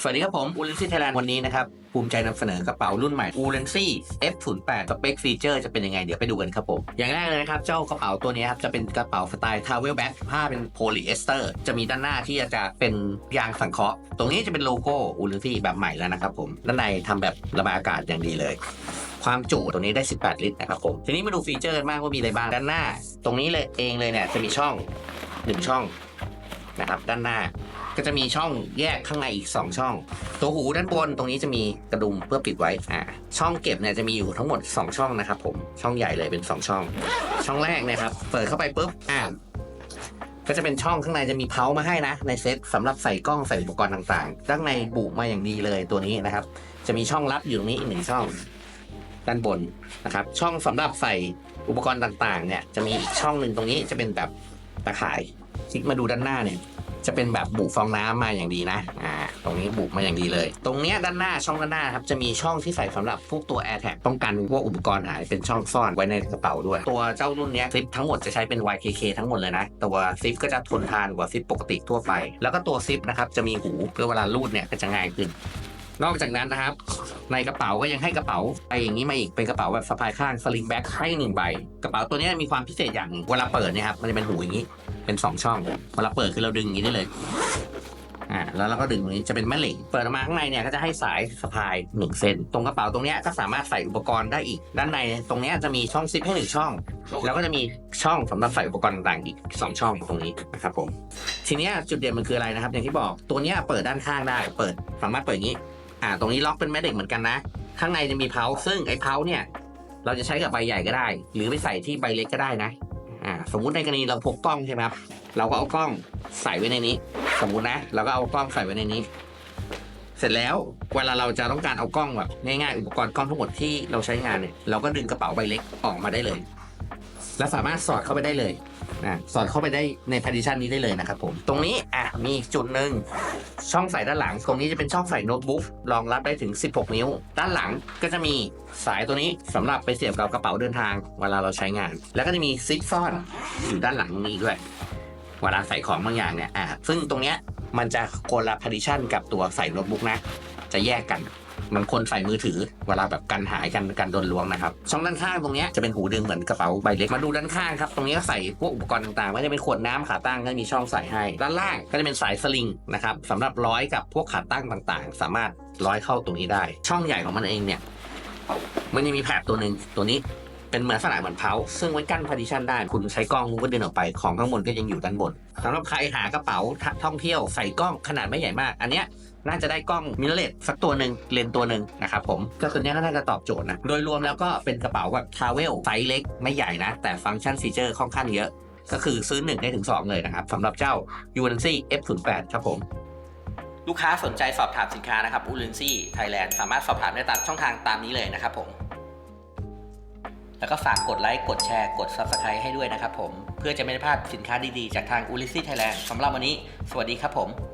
สวัสดีครับผมอูเลนซี่ไทยแลนด์วันนี้นะครับ ภูมิใจนำเสนอกระเป๋ารุ่นใหม่อูเลนซี่ F08 สเปคฟีเจอร์จะเป็นยังไง เดี๋ยวไปดูกันครับผม อย่างแรกเลยนะครับ เจ้ากระเป๋าตัวนี้ครับ จะเป็นกระเป๋าสไตล์ทาวเวลแบ็คผ้าเป็นโพลีเอสเตอร์ จะมีด้านหน้าที่จะเป็นยางสังเคราะห์ตรงนี้จะเป็นโลโก้อูเลนซี่แบบใหม่แล้วนะครับผมด้านในทำแบบระบายอากาศอย่างดีเลยความจุตัวนี้ได้ 18 ลิตรนะครับผม ทีนี้มาดูฟีเจอร์กันบ้างว่ามีอะไรบ้าง ด้านหน้า ตรงนี้เลยเองเลยเนี่ยจะมีช่องหนึ่งช่องนะครับด้านหน้า ก็จะมีช่องแยกข้างในอีก 2 ช่อง ตัวหูด้านบนตรงนี้จะมีกระดุมเพื่อปิดไว้อ่าช่องเก็บเนี่ยจะมีอยู่ทั้งหมด 2 ช่องนะครับผมช่องใหญ่เลยเป็น 2 ช่อง ช่องแรกนะครับ เปิดเข้าไปปุ๊บอ่าก็จะเป็นช่องข้างในจะมีเพามาให้นะ ในเซ็ตสำหรับใส่กล้องใส่อุปกรณ์ต่างๆด้านในบุมาอย่างดีเลยตัวนี้นะครับ จะมีช่องลับอยู่ตรงนี้อีกหนึ่งช่อง ด้านบนนะครับ ช่องสำหรับใส่อุปกรณ์ต่างๆ เนี่ย จะมีอีกช่องหนึ่งตรงนี้จะเป็นแบบตะข่ายคลิกมาดูด้านหน้าเนี่ย จะเป็นแบบบุฟองน้ำมาอย่างดีนะอ่าตรงนี้บุมาอย่างดีเลย ตรงเนี้ยด้านหน้าช่องด้านหน้าครับจะมีช่องที่ใส่สำหรับพวกตัว Air Tag ป้องกันพวกอุปกรณ์หายเป็นช่องซ่อนไว้ในกระเป๋าด้วย ตัวเจ้ารุ่นเนี้ยซิปทั้งหมดจะใช้เป็น YKK ทั้งหมดเลยนะตัวซิปก็จะทนทานกว่าซิปปกติทั่วไป แล้วก็ตัวซิปนะครับจะมีหูเพื่อเวลาลูดเนี่ยก็จะง่ายขึ้น นอกจากนั้นนะครับ ในกระเป๋าก็ยังให้กระเป๋าไปอย่างนี้มาอีกเป็นกระเป๋าแบบสะพายข้างสลิงแบ็คให้หนึ่งใบ กระเป๋าตัวนี้มีความพิเศษอย่างเวลาเปิดเนี่ยครับมันจะเป็นหูอย่างนี้ เป็นสองช่องเวลาเปิดคือเราดึงอย่างนี้ได้เลยอ่าแล้วเราก็ดึงตรงนี้จะเป็นแม่เหล็กเปิดออกมาข้างในเนี่ยก็จะให้สายสะพายหนึ่งเส้นตรงกระเป๋าตรงนี้ก็สามารถใส่อุปกรณ์ได้อีก ด้านในตรงนี้จะมีช่องซิปให้หนึ่งช่อง แล้วก็จะมีช่องสำหรับใส่อุปกรณ์ต่างๆอีกสองช่องตรงนี้นะครับผมทีนี้จุดเด่นมันคืออะไรนะครับ อย่างที่บอกตัวนี้เปิดด้านข้างได้ เปิดสามารถเปิดอย่างนี้ อ่า ตรงนี้ล็อกเป็นแม่เหล็กเหมือนกันนะ ข้างในจะมีเพาซึ่งไอ้เพาเนี่ย เราจะใช้กับใบใหญ่ก็ได้ หรือไปใส่ที่ใบเล็กก็ได้นะ อ่า สมมุติในกรณีเราพกกล้องใช่ไหมครับ เราก็เอากล้องใส่ไว้ในนี้ สมมุตินะ เราก็เอากล้องใส่ไว้ในนี้ เสร็จแล้ว เวลาเราจะต้องการเอากล้องแบบง่ายๆ อุปกรณ์กล้องทั้งหมดที่เราใช้งานเนี่ย เราก็ดึงกระเป๋าใบเล็กออกมาได้เลย และสามารถสอดเข้าไปได้เลยนะสอดเข้าไปได้ในพาร์ติชันนี้ได้เลยนะครับผม ตรงนี้อะมีจุดหนึ่งช่องใส่ด้านหลัง ตรงนี้จะเป็นช่องใส่โน้ตบุ๊กรองรับได้ถึง 16 นิ้ว ด้านหลังก็จะมีสายตัวนี้สำหรับไปเสียบกับกระเป๋าเดินทางเวลาเราใช้งาน แล้วก็จะมีซิปซ่อนอยู่ด้านหลังนี้ด้วยเวลาใส่ของบางอย่างเนี่ยอ่าซึ่งตรงเนี้ยมันจะคนละพาร์ติชันกับตัวใส่โน้ตบุ๊กนะ จะแยกกัน มันคนใส่มือถือ เวลาแบบกันหายกันกันโดนล้วงนะครับ ช่องด้านข้างตรงนี้จะเป็นหูดึงเหมือนกระเป๋าใบเล็กมาดูด้านข้างครับตรงนี้ก็ใส่พวกอุปกรณ์ต่างๆไม่ว่าจะเป็นขวดน้ำขาตั้งก็มีช่องใส่ให้ ด้านล่างก็จะเป็นสายสลิงนะครับสำหรับร้อยกับพวกขาตั้งต่างๆ สามารถร้อยเข้าตรงนี้ได้ ช่องใหญ่ของมันเองเนี่ยมันจะมีแผบตัวหนึ่งตัวนี้ เป็นเหมือนลักษณะเหมือนเพาซึ่งไว้กั้นพาร์ติชันได้ คุณใช้กล้องคุณก็เดึงออกไป ของข้างบนก็ยังอยู่ด้านบนสำหรับใครหากระเป๋าท่องเที่ยวใส่กล้องขนาดไม่ใหญ่มาก อันเนี้ยน่าจะได้กล้องมิเรเลสสักตัวหนึ่งเลนตัวหนึ่งนะครับผมก็ตัวนี้ยก็น่าจะตอบโจทย์นะ โดยรวมแล้วก็เป็นกระเป๋าแบบทราเวลไซส์เล็กไม่ใหญ่นะ แต่ฟังก์ชันฟีเจอร์ค่อนข้างเยอะ ก็คือซื้อ 1 ได้ถึง 2 เลยนะครับสำหรับเจ้า u n c F08 ครับผม ลูกค้าสนใจสอบถามสินค้านะครับ UNC Thailand สามารถสอบถามได้ตามช่องทางตามนี้เลยนะครับผม แล้วก็ฝากกดไลค์ กดแชร์ กด Subscribe ให้ด้วยนะครับผม เพื่อจะไม่ได้พลาดสินค้าดีๆ จากทาง u l i s y Thailand สำหรับวันนี้ สวัสดีครับผม